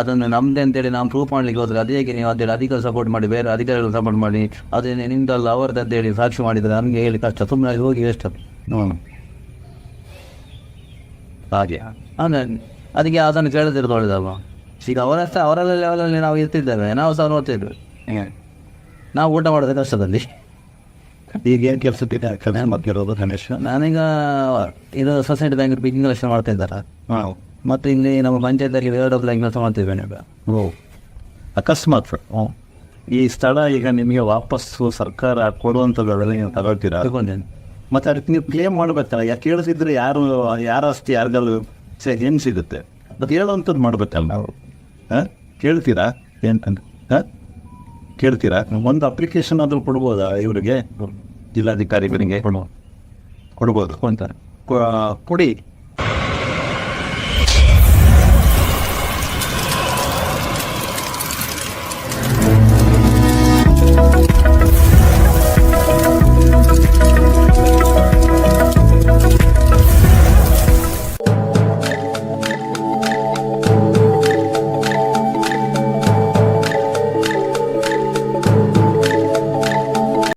ಅದನ್ನು ನಮ್ಮದೇ ಅಂತೇಳಿ ನಾವು ಪ್ರೂಫ್ ಮಾಡ್ಲಿಕ್ಕೆ ಹೋದ್ರೆ ಅದೇ ಹೇಗೆ ನೀವು ಅಂತೇಳಿ ಅಧಿಕಾರ ಸಪೋರ್ಟ್ ಮಾಡಿ ಬೇರೆ ಅಧಿಕಾರಿಗಳು ಸಪೋರ್ಟ್ ಮಾಡಿ ಅದೇ ನಿಮ್ದಲ್ಲ ಅವರದ್ದು ಅಂತೇಳಿ ಸಾಕ್ಷಿ ಮಾಡಿದರೆ ನಮಗೆ ಹೇಳಿ ಕಷ್ಟ. ಸುಮ್ಮನೆ ಹೋಗಿ ಎಷ್ಟು ಹಾಗೆ. ಅಂದರೆ ಅದಕ್ಕೆ ಅದನ್ನು ಕೇಳದಿರೋದು ಒಳ್ಳೆದಲ್ವ? ಈಗ ಅವರಷ್ಟೇ ಅವರೆಲ್ಲ ಲೆವೆಲಲ್ಲಿ ನಾವು ಇರ್ತಿದ್ದೇವೆ. ನಾವು ಸಹ ನೋಡ್ತಿದ್ವಿ ನಾವು ಊಟ ಮಾಡೋದು ಕಷ್ಟದಲ್ಲಿ. ಈಗ ಏನು ಕೆಲಸ ಮಾಡ್ತಿರೋದು ಗಣೇಶ ನಾನೀಗ ಇದು ಸೊಸೈಟಿ ಬ್ಯಾಂಕ್ ಕಲೆಕ್ಷನ್ ಮಾಡ್ತಾ ಇದ್ದಾರೆ? ಹಾಂ. ಮತ್ತು ಇಲ್ಲಿ ನಮ್ಮ ಪಂಚಾಯತ್ನಲ್ಲಿ ವೇರ್ಡ್ ಆಫ್ ಕೆಲಸ ಮಾಡ್ತೀವಿ ನೀವು ಓ. ಅಕಸ್ಮಾತ್ ಈ ಸ್ಥಳ ಈಗ ನಿಮಗೆ ವಾಪಸ್ಸು ಸರ್ಕಾರ ಕೊಡುವಂಥ ಬೆಲೆ ನೀವು ತಗೊಳ್ತೀರಾ? ತಗೊಂಡೇನು ಮತ್ತು ಅದಕ್ಕೆ ನೀವು ಕ್ಲೇಮ್ ಮಾಡ್ಬೇಕಲ್ಲ ಯಾಕೆ ಕೇಳಿಸಿದ್ರೆ ಯಾರು ಯಾರ ಅಷ್ಟು ಯಾರಿಗಲ್ಲ ಏನು ಸಿಗುತ್ತೆ. ಅದು ಹೇಳುವಂಥದ್ದು ಮಾಡಬೇಕಲ್ಲ ನಾವು. ಹಾಂ? ಕೇಳ್ತೀರಾ? ಏನು ಹಾಂ? ಕೇಳ್ತೀರಾ? ಒಂದು ಅಪ್ಲಿಕೇಶನ್ ಆದರೂ ಕೊಡ್ಬೋದಾ ಇವರಿಗೆ? ಜಿಲ್ಲಾಧಿಕಾರಿಗಳಿಗೆ? ಕೊಡ್ಬೋದು. ಕೊಡ್ಬೋದು. ಕೊ- ಕೊಡಿ.